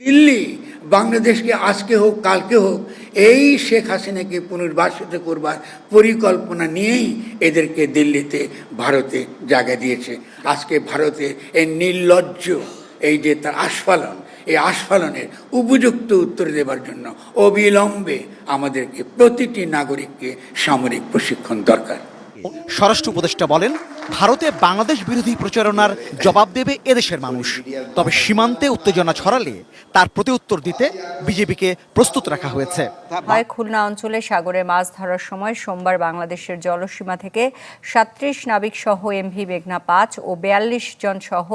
দিল্লি, বাংলাদেশকে আজকে হোক, কালকে হোক, এই শেখ হাসিনাকে পুনর্বাসিত করবার পরিকল্পনা নিয়েই এদেরকে দিল্লিতে, ভারতে জায়গা দিয়েছে। আজকে ভারতে এই নির্লজ্জ, এই যে তার আস্ফালন, এই আস্ফালনের উপযুক্ত উত্তর দেবার জন্য অবিলম্বে আমাদেরকে প্রতিটি নাগরিককে সামরিক প্রশিক্ষণ দরকার। স্বরাষ্ট্র উপদেষ্টা বলেন ভারতে বাংলাদেশ বিরোধী প্রচারণার জবাব দেবে এদেশের মানুষ। তবে সীমান্তে উত্তেজনা ছড়ালে তার প্রতি উত্তর দিতে বিজেপিকে প্রস্তুত রাখা হয়েছে। হয় খুলনা অঞ্চলে সাগরে মাছ ধরার সময় সোমবার বাংলাদেশের জলসীমা থেকে সাত্রিশ নাবিক সহ এমভি মেঘনা পাঁচ ও বিয়াল্লিশ জন সহ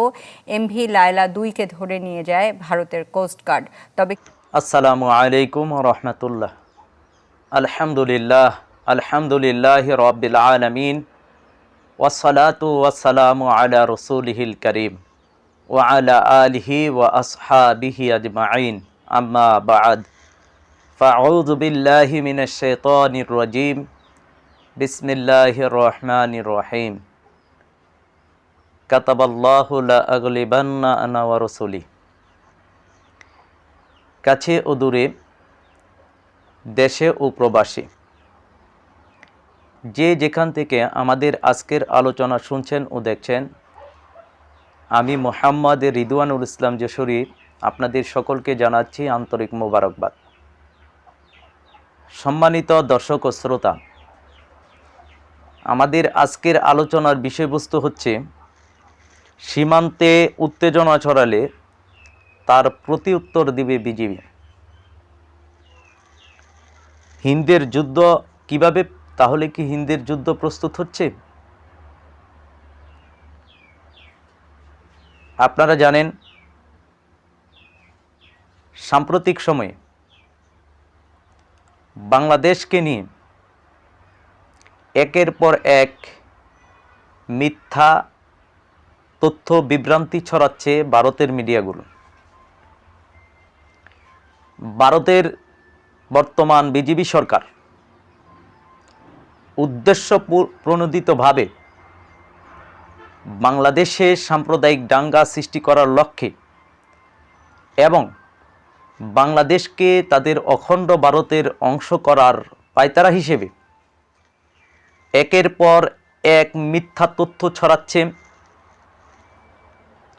এমভি লায়লা দুইকে ধরে নিয়ে যায় ভারতের কোস্টগার্ড তবে আসসালামু আলাইকুম রহমতুল্লাহ। আলহামদুলিল্লাহ আলহামদুলিল্লাহ রবিল আলমিন ওয়াসালাতু ওয়াসালামু আলা রসুলহিল করিম ও আলা আলিহি ওয়া আসহাবিহি আজমাইন আম্মা বাদ فأعوذ بالله من الشيطان الرجيم بسم الله الرحمن الرحيم كتب الله لأغلبن أنا ورسولي কাছে ও দূরে দেশে ও প্রবাসী যে যেখান থেকে আমাদের আজকের আলোচনা শুনছেন ও দেখছেন, আমি মোহাম্মদ রিদওয়ানুল ইসলাম যশোরী আপনাদের সকলকে জানাচ্ছি আন্তরিক মোবারকবাদ। সম্মানিত দর্শক ও শ্রোতা, আমাদের আজকের আলোচনার বিষয়বস্তু হচ্ছে, সীমান্তে উত্তেজনা ছড়ালে তার প্রতি উত্তর দিবে বিজেপি হিন্দের যুদ্ধ কীভাবে তাহলে কি হিন্দের যুদ্ধ প্রস্তুত হচ্ছে? আপনারা জানেন, সাম্প্রতিক সময়ে বাংলাদেশকে নিয়ে একের পর এক মিথ্যা তথ্য বিভ্রান্তি ছড়াচ্ছে ভারতের মিডিয়াগুলো। ভারতের বর্তমান বিজেপি সরকার উদ্দেশ্য প্রণোদিতভাবে বাংলাদেশে সাম্প্রদায়িক দাঙ্গা সৃষ্টি করার লক্ষ্যে এবং বাংলাদেশকে তাদের অখণ্ড ভারতের অংশ করার পায়তারা হিসেবে একের পর এক মিথ্যা তথ্য ছড়াচ্ছে,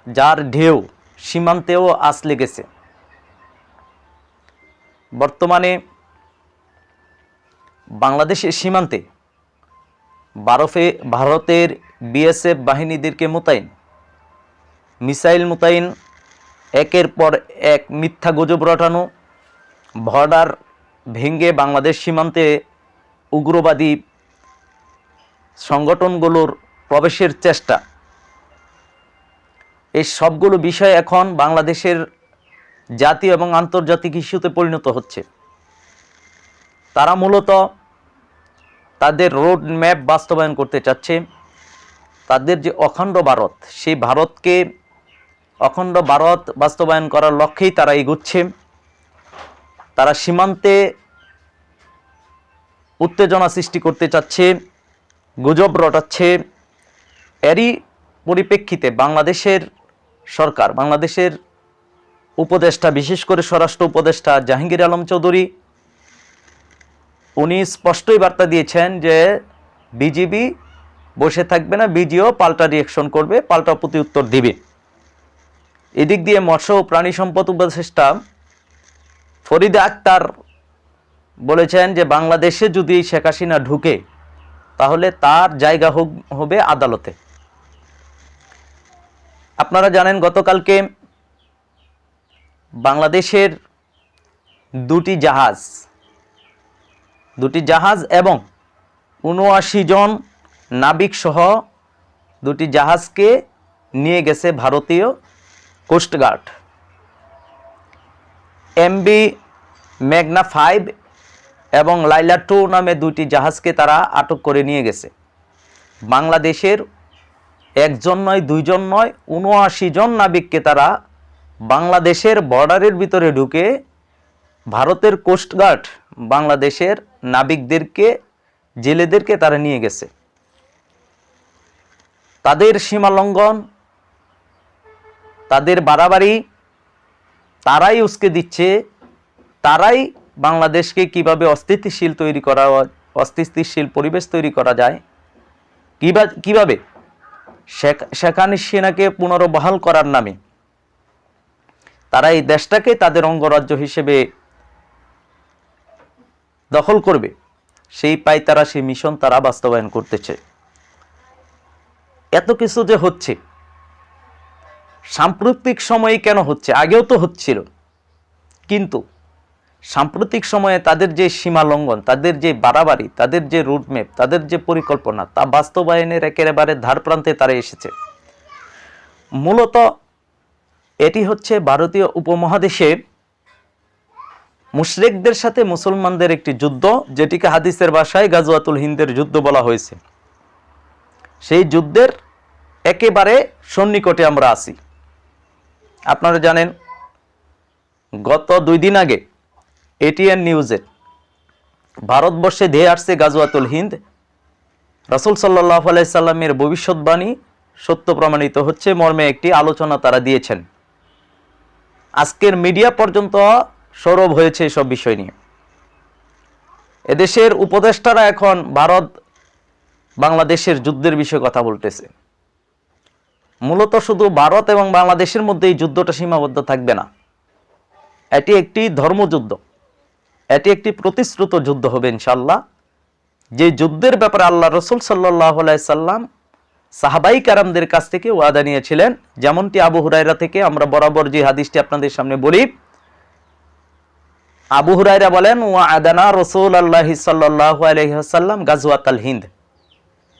যার ঢেউ সীমান্তেও আস লেগেছে। বর্তমানে বাংলাদেশের সীমান্তে বারফে ভারতের বিএসএফ বাহিনীদেরকে মোতায়েন। মিসাইল মোতায়েন, একের পর এক মিথ্যা গুজব রটানো, বর্ডার ভেঙে বাংলাদেশ সীমান্তে উগ্রবাদী সংগঠনগুলোর প্রবেশের চেষ্টা। এই সবগুলো বিষয় এখন বাংলাদেশের জাতীয় এবং আন্তর্জাতিক ইস্যুতে পরিণত হচ্ছে। তারা মূলত তাদের রোড ম্যাপ বাস্তবায়ন করতে চাচ্ছে। তাদের যে অখণ্ড ভারত, সেই ভারতকে অখণ্ড ভারত বাস্তবায়ন করার লক্ষ্যেই তারা এগুচ্ছে। তারা সীমান্তে উত্তেজনা সৃষ্টি করতে চাচ্ছে, গুজব রটাচ্ছে। এরই পরিপ্রেক্ষিতে বাংলাদেশের সরকার, বাংলাদেশের উপদেষ্টা, বিশেষ করে স্বরাষ্ট্র উপদেষ্টা জাহাঙ্গীর আলম চৌধুরী উনি স্পষ্টই বার্তা দিয়েছেন যে বিজিবি বসে থাকবে না, বিজিও পাল্টা রিয়েকশন করবে, পাল্টা প্রতি উত্তর দিবে। এদিক দিয়ে মৎস্য ও প্রাণী সম্পদ উপদেষ্টা ফরিদা আক্তার বলেছেন যে বাংলাদেশে যদি শেখ হাসিনা ঢুকে, তাহলে তার জায়গা হোক, হবে আদালতে। আপনারা জানেন গতকালকে বাংলাদেশের দুটি জাহাজ দুটি জাহাজ এবং উনআশি জন নাবিক সহ দুটি জাহাজকে নিয়ে গেছে ভারতীয় কোস্টগার্ড এমবি মেঘনা ফাইভ এবং লাইলা টু নামে দুটি জাহাজকে তারা আটক করে নিয়ে গেছে। বাংলাদেশের একজন নয়, দুইজন নয়, উনআশি জন নাবিককে তারা বাংলাদেশের বর্ডারের ভিতরে ঢুকে ভারতের কোস্টগার্ড বাংলাদেশের নাবিকদেরকে, জেলেদেরকে তারা নিয়ে গেছে। তাদের সীমালঙ্ঘন তাদের বাড়াবাড়ি, তারাই উস্কে দিচ্ছে, তারাই বাংলাদেশকে কীভাবে অস্থিতিশীল তৈরি করা অস্থিতিশীল পরিবেশ তৈরি করা যায় কীভাবে? শেখ হাসিনাকে পুনর্বহাল করার নামে। তারা এই দেশটাকে তাদের অঙ্গরাজ্য হিসেবে দখল করবে। সেই পাই তারা, সেই মিশন তারা বাস্তবায়ন করতেছে। এত কিছু যে হচ্ছে, সাম্প্রতিক সময়ে কেন হচ্ছে? আগেও তো হচ্ছিল। কিন্তু সাম্প্রতিক সময়ে তাদের যে সীমা লঙ্ঘন, তাদের যে বাড়াবাড়ি, তাদের যে রুটম্যাপ তাদের যে পরিকল্পনা, তা বাস্তবায়নের একেবারে ধার প্রান্তে তারা এসেছে। মূলত এটি হচ্ছে ভারতীয় উপমহাদেশে মুশরিকদের সাথে মুসলমানদের একটি যুদ্ধ, যেটিকে হাদিসের ভাষায় গাজওয়াতুল হিন্দের যুদ্ধ বলা হয়েছে। সেই যুদ্ধের একেবারে সন্নিকটে আমরা আছি। আপনারা জানেন, গত দুই দিন আগে এটিএন নিউজে ভারতবর্ষে ধেয়ে আসছে গাজওয়াতুল হিন্দ। রাসুল সাল্লাহ আলাইসাল্লামের ভবিষ্যৎবাণী সত্য প্রমাণিত হচ্ছে, মর্মে একটি আলোচনা তারা দিয়েছেন। আজকের মিডিয়া পর্যন্ত সৌরভ হয়েছে এসব বিষয় নিয়ে। এদেশের উপদেষ্টারা এখন ভারত বাংলাদেশের যুদ্ধের বিষয়ে কথা বলতেছে। মূলত শুধু ভারত এবং বাংলাদেশের মধ্যে এই যুদ্ধটা সীমাবদ্ধ থাকবে না। এটি একটি ধর্মযুদ্ধ। এটি একটি প্রতিশ্রুত যুদ্ধ হবে ইনশাল্লাহ যে যুদ্ধের ব্যাপারে আল্লাহ রসুল সাল্লাহ সাল্লাম সাহাবাই কারামদের কাছ থেকে ওয়াদা নিয়েছিলেন, যেমনটি আবু হুরাইরা থেকে আমরা বরাবর যে হাদিসটি আপনাদের সামনে বলি আবু হুরাইরা বলেন ওয়া আদানা রসুল আল্লাহ সাল্লাহ আলহিহাসাল্লাম গাজওয়াত আল হিন্দ।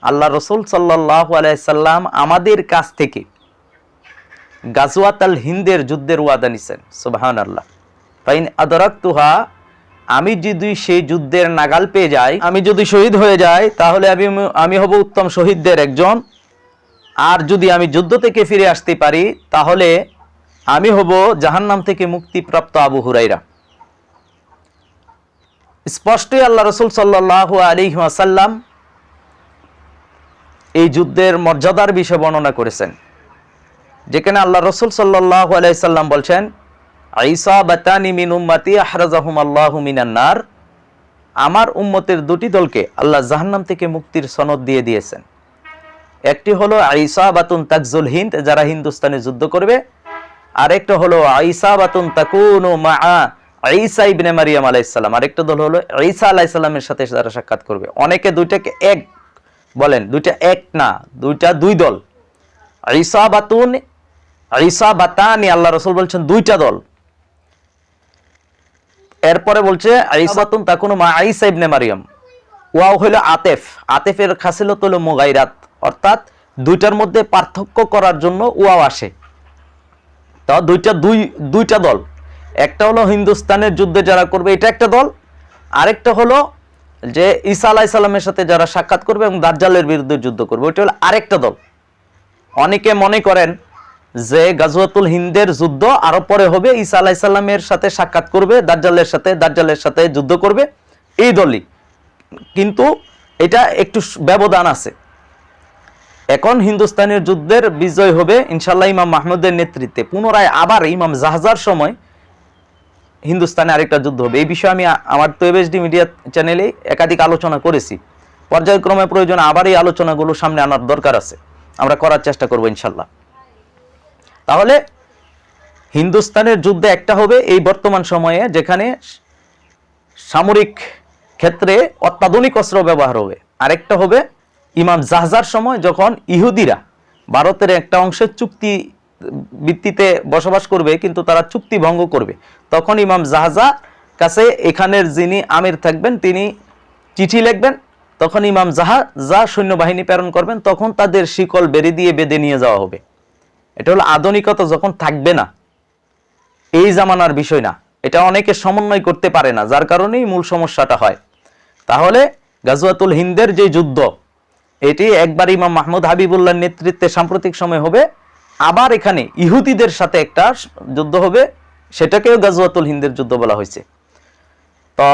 আল্লাহ রসুল সাল্লাহ আলাইসাল্লাম আমাদের কাছ থেকে গাজওয়াত আল হিন্দের যুদ্ধের ওয়াদা নিছেন সুবাহান আল্লাহ ফাইন আদরাক তুহা আমি যদি সেই যুদ্ধের নাগাল পেয়ে যাই, আমি যদি শহীদ হয়ে যাই, তাহলে আমি আমি হব উত্তম শহীদদের একজন। আর যদি আমি যুদ্ধ থেকে ফিরে আসতে পারি, তাহলে আমি হব জাহান্নাম থেকে মুক্তিপ্রাপ্ত আবু হুরাইরা স্পষ্টই আল্লাহ রসুল সাল্লাহ আলী আসাল্লাম এই যুদ্ধের মর্যাদার বিষয়ে বর্ণনা করেছেন, যেখানে আল্লাহ রসুল সাল্লাহ আলাইসাল্লাম বলছেন আইসা বাতানি মিন উম্মাতি আহরাজাহুম আল্লাহ মিনান্নার আমার উম্মতের দুটি দলকে আল্লাহ জাহান্নাম থেকে মুক্তির সনদ দিয়ে দিয়েছেন। একটি হলো আইসা বাতুন তাকজুল হিন্দ, যারা হিন্দুস্তানে যুদ্ধ করবে। আরেকটা হলো আইসা বাতুন তাকুন মা ঈসা ইবনে মারিয়াম আলাইসাল্লাম আরেকটা দল হলো ঈসা আলাইসাল্লামের সাথে যারা সাক্ষাৎ করবে। অনেকে দুইটাকে এক বলেন, দুইটা এক না, দুইটা দুই দল। ঈসা বাতুন, ঈসা বাতানি, আল্লাহ রসুল বলছেন দুইটা দল। এরপরে বলছে ঈসাতুন তাকুনু মা ঈসা ইবনে মারিয়াম। ওয়াও হলো আতেফ। আতেফের খাসিলত হলো মুগাইরাত। অর্থাৎ দুইটার মধ্যে পার্থক্য করার জন্য ওয়াও আসে। তা দুইটা দুই, দুইটা দল। একটা হলো হিন্দুস্তানের যুদ্ধে যারা করবে, এটা একটা দল। আরেকটা হলো যে ঈসা আলাহ সাল্লামের সাথে যারা সাক্ষাৎ করবে এবং দাজ্জালের বিরুদ্ধে যুদ্ধ করবে, ওইটা হলো আরেকটা দল। অনেকে মনে করেন যে গাজওয়াতুল হিন্দের যুদ্ধ আরও পরে হবে, ঈসা আলাহ সাল্লামের সাথে সাক্ষাৎ করবে, দাজ্জালের সাথে দাজ্জালের সাথে যুদ্ধ করবে, এই দলই। কিন্তু এটা একটু ব্যবধান আছে। এখন হিন্দুস্তানের যুদ্ধের বিজয় হবে ইনশাল্লাহ ইমাম মাহমুদের নেতৃত্বে। পুনরায় আবার ইমাম জাহাজার সময় হিন্দুস্তানে আরেকটা যুদ্ধ হবে। এই বিষয়ে আমি আমার তৈবেশডি মিডিয়া চ্যানেলে একাধিক আলোচনা করেছি। পর্যায়ক্রমে প্রয়োজন আবার এই আলোচনাগুলো সামনে আনার দরকার আছে। আমরা করার চেষ্টা করব ইনশাল্লাহ। তাহলে হিন্দুস্তানের যুদ্ধে একটা হবে এই বর্তমান সময়ে, যেখানে সামরিক ক্ষেত্রে অত্যাধুনিক অস্ত্র ব্যবহার হবে। আরেকটা হবে ইমাম জাহাজার সময়, যখন ইহুদিরা ভারতের একটা অংশের চুক্তি ভিত্তিতে বসবাস করবে, কিন্তু তারা চুক্তি ভঙ্গ করবে। তখন ইমাম জাহাজা কাছে এখানের যিনি আমির থাকবেন, তিনি চিঠি লিখবেন। তখন ইমাম জাহা যা সৈন্যবাহিনী প্রেরণ করবেন। তখন তাদের শিকল বেরি দিয়ে বেঁধে নিয়ে যাওয়া হবে। এটা হলো আধুনিকতা যখন থাকবে না, এই জামানার বিষয় না। এটা অনেকে সমন্বয় করতে পারে না, যার কারণেই মূল সমস্যাটা হয়। তাহলে গাজওয়াতুল হিন্দের যে যুদ্ধ, এটি একবার ইমাম মাহমুদ হাবিবুল্লাহর নেতৃত্বে সাম্প্রতিক সময় হবে। আবার এখানে ইহুদিদের সাথে একটা যুদ্ধ হবে, সেটাকেও গাজওয়াতুল হিন্দের যুদ্ধ বলা হয়েছে। তো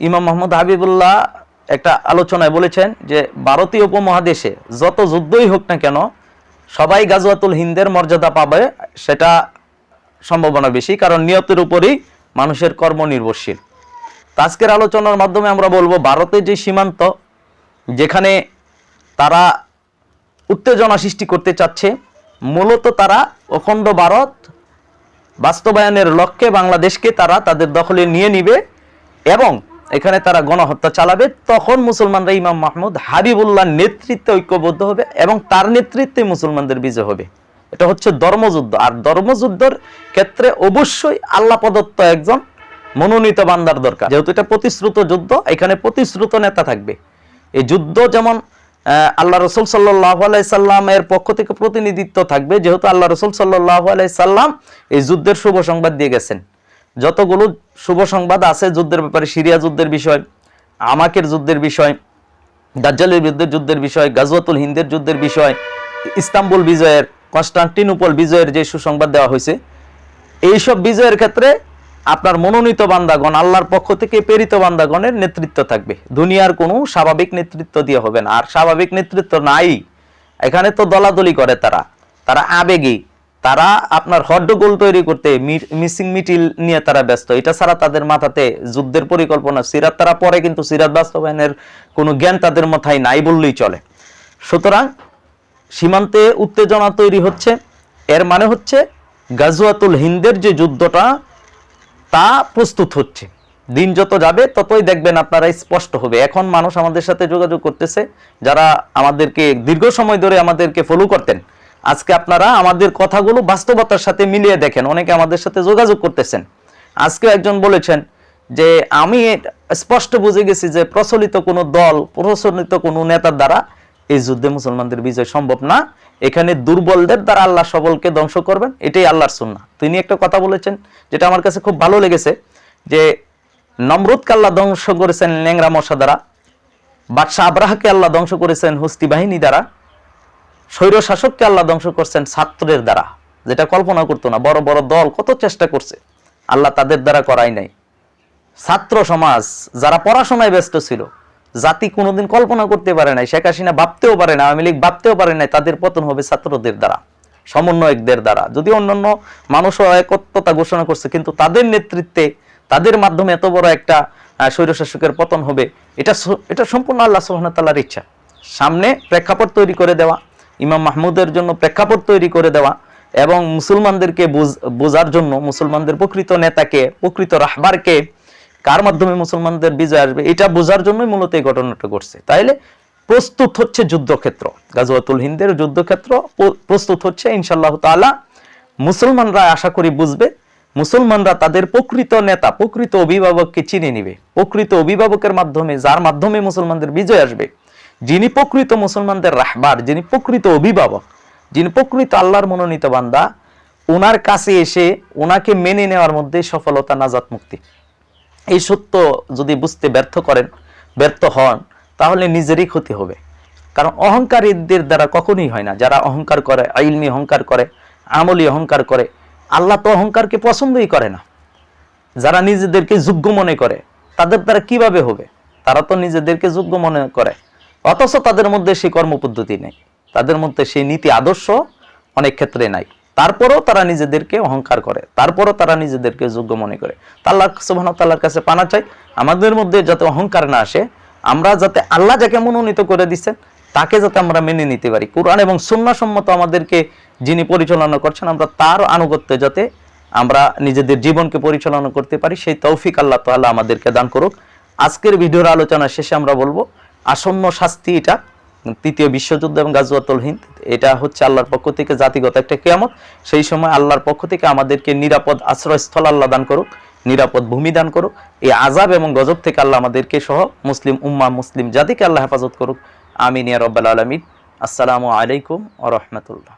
ইমাম মোহাম্মদ হাবিবুল্লাহ একটা আলোচনায় বলেছেন যে, ভারতীয় উপমহাদেশে যত যুদ্ধই হোক না কেন, সবাই গাজওয়াতুল হিন্দের মর্যাদা পাবে, সেটা সম্ভাবনা বেশি, কারণ নিয়তের উপরেই মানুষের কর্ম নির্ভরশীল। আজকের আলোচনার মাধ্যমে আমরা বলব ভারতের যে সীমান্ত, যেখানে তারা উত্তেজনা সৃষ্টি করতে চাচ্ছে মূলত তারা অখণ্ড ভারত বাস্তবায়নের লক্ষ্যে বাংলাদেশকে তারা তাদের দখলে নিয়ে নিবে এবং এখানে তারা গণহত্যা চালাবে, তখন মুসলমানরা ইমাম মাহমুদ হাবিবুল্লাহর নেতৃত্বে ঐক্যবদ্ধ হবে এবং তার নেতৃত্বে মুসলমানদের বিজয় হবে। এটা হচ্ছে ধর্মযুদ্ধ। আর ধর্মযুদ্ধের ক্ষেত্রে অবশ্যই আল্লাহ প্রদত্ত একজন মনোনীত বান্দার দরকার। যেহেতু এটা প্রতিশ্রুত যুদ্ধ, এখানে প্রতিশ্রুত নেতা থাকবে। এই যুদ্ধ যেমন আল্লাহ রসুল সাল্লাহ সাল্লামের পক্ষ থেকে প্রতিনিধিত্ব থাকবে। যেহেতু আল্লাহ রসুল সাল্লাহ সাল্লাম এই যুদ্ধের শুভ সংবাদ দিয়ে গেছেন। যতগুলো শুভ সংবাদ আছে যুদ্ধের ব্যাপারে, সিরিয়া যুদ্ধের বিষয়, আমাকের যুদ্ধের বিষয়, দাজ্জালের বিরুদ্ধে যুদ্ধের বিষয়, গাজওয়াতুল হিন্দের যুদ্ধের বিষয়, ইস্তাম্বুল বিজয়ের, কনস্টান্টিনোপল বিজয়ের যে সুসংবাদ দেওয়া হয়েছে, এইসব বিজয়ের ক্ষেত্রে আপনার মনোনীত বান্দাগণ, আল্লাহর পক্ষ থেকে প্রেরিত বান্দাগণের নেতৃত্ব থাকবে। দুনিয়ার কোনো স্বাভাবিক নেতৃত্ব দিয়ে হবে না। আর স্বাভাবিক নেতৃত্ব নাই। এখানে তো দলাদলি করে তারা। তারা আবেগী। তারা আপনার হড্ডগোল তৈরি করতে মিসিং মিটিল নিয়ে তারা ব্যস্ত। এটা ছাড়া তাদের মাথাতে যুদ্ধের পরিকল্পনা, সিরাত তারা পরে কিন্তু সিরাত বাস্তবায়নের কোনো জ্ঞান তাদের মাথায় নাই বললেই চলে। সুতরাং সীমান্তে উত্তেজনা তৈরি হচ্ছে। এর মানে হচ্ছে গাজুয়াতুল হিন্দের যে যুদ্ধটা তা প্রস্তুত হচ্ছে। দিন যত যাবে, ততই দেখবেন আপনারা স্পষ্ট হবে। এখন মানুষ আমাদের সাথে যোগাযোগ করতেছে, যারা আমাদেরকে দীর্ঘ সময় ধরে আমাদেরকে ফলো করতেন। আজকে আপনারা আমাদের কথাগুলো বাস্তবতার সাথে মিলিয়ে দেখেন, অনেকে আমাদের সাথে যোগাযোগ করতেছেন। আজকে একজন বলেছেন যে, আমি স্পষ্ট বুঝে গেছি যে, প্রচলিত কোনো দল, প্রচলিত কোনো নেতার দ্বারা এই যুদ্ধে মুসলমানদের বিজয় সম্ভব না। এখানে দুর্বলদের দ্বারা আল্লাহ সবলকে ধ্বংস করবেন, এটাই আল্লাহর সুন্না তিনি একটা কথা বলেছেন, যেটা আমার কাছে খুব ভালো লেগেছে, যে নমরুদকে আল্লাহ ধ্বংস করেছেন ল্যাংরা মশা দ্বারা, বাদশাহ আব্রাহাকে আল্লাহ ধ্বংস করেছেন হুস্তি বাহিনী দ্বারা স্বৈর শাসককে আল্লাহ ধ্বংস করছেন ছাত্রের দ্বারা, যেটা কল্পনা করতো না, বড় বড় দল কত চেষ্টা করছে, আল্লাহ তাদের দ্বারা করাই নাই। ছাত্র সমাজ, যারা পড়াশোনায় ব্যস্ত ছিল জাতি কোনোদিন কল্পনা করতে পারে নাই, শেখ হাসিনা ভাবতেও পারে না আওয়ামী লীগ ভাবতেও পারে নাই, তাদের পতন হবে ছাত্রদের দ্বারা, সমন্বয়কদের দ্বারা। যদি অন্যান্য মানুষও একত্রতা ঘোষণা করছে, কিন্তু তাদের নেতৃত্বে, তাদের মাধ্যমে এত বড় একটা স্বৈরশাসকের পতন হবে, এটা এটা সম্পূর্ণ আল্লাহ সুবহানাহু ওয়া তাআলার ইচ্ছা। সামনে প্রেক্ষাপট তৈরি করে দেওয়া, ইমাম মাহমুদের জন্য প্রেক্ষাপট তৈরি করে দেওয়া, এবং মুসলমানদেরকে বুঝ- বোঝার জন্য, মুসলমানদের প্রকৃত নেতাকে, প্রকৃত রাহবারকে কার মাধ্যমে মুসলমানদের বিজয় আসবে, এটা বোঝার জন্যই মূলত এই ঘটনাটা ঘটছে। তাইলে প্রস্তুত হচ্ছে যুদ্ধক্ষেত্র। গাজওয়াতুল হিন্দের যুদ্ধক্ষেত্র প্রস্তুত হচ্ছে, ইনশাআল্লাহ তাআলা মুসলমানরা আশা করি বুঝবে, মুসলমানরা তাদের প্রকৃত নেতা, প্রকৃত অভিভাবককে চিনে নিবে। প্রকৃত অভিভাবকের মাধ্যমে, যার মাধ্যমে মুসলমানদের বিজয় আসবে, যিনি প্রকৃত মুসলমানদের রাহবার, যিনি প্রকৃত অভিভাবক, যিনি প্রকৃত আল্লাহর মনোনীত বান্দা ওনার কাছে এসে ওনাকে মেনে নেওয়ার মধ্যে সফলতা, নাজাত, মুক্তি। এই সত্য যদি বুঝতে ব্যর্থ করেন, ব্যর্থ হন, তাহলে নিজেরই ক্ষতি হবে। কারণ অহংকারীদের দ্বারা কখনোই হয় না। যারা অহংকার করে আইলমি অহংকার করে, আমলি অহংকার করে, আল্লাহ তো অহংকারকে পছন্দই করে না। যারা নিজেদেরকে যোগ্য মনে করে, তাদের দ্বারা কীভাবে হবে? তারা তো নিজেদেরকে যোগ্য মনে করে। অথচ তাদের মধ্যে সেই কর্মপদ্ধতি নেই। তাদের মধ্যে সেই নীতি আদর্শ অনেক ক্ষেত্রে নাই। তারপরও তারা নিজেদেরকে অহংকার করে, তারপরও তারা নিজেদেরকে যোগ্য মনে করে। তাল্লাহ সুবাহ তাল্লার কাছে পানা চাই, আমাদের মধ্যে যাতে অহংকার না আসে, আমরা যাতে আল্লাহ যাকে মনোনীত করে দিচ্ছেন, তাকে যাতে আমরা মেনে নিতে পারি। কোরআন এবং সুন্নাসম্মত আমাদেরকে যিনি পরিচালনা করছেন, আমরা তার আনুগত্যে যাতে আমরা নিজেদের জীবনকে পরিচালনা করতে পারি, সেই তৌফিক আল্লাহ তাআলা আমাদেরকে দান করুক। আজকের ভিডিওর আলোচনা শেষে আমরা বলব, আসন্ন শাস্তি এটা। তৃতীয় বিশ্বযুদ্ধ এবং গাজওয়াতুল হিন্দ, এটা হচ্ছে আল্লাহর পক্ষ থেকে জাতিগত একটা কেয়ামত। সেই সময় আল্লাহর পক্ষ থেকে আমাদেরকে নিরাপদ আশ্রয়স্থল আল্লাহ দান করুক, নিরাপদ ভূমি দান করুক, এই আজাব এবং গজব থেকে আল্লাহ আমাদেরকে সহ মুসলিম উম্মা, মুসলিম জাতিকে আল্লাহ হেফাজত করুক। আমিন ইয়া রব্বাল আলমিন। আসসালামু আলাইকুম ও রহমতুল্লাহ।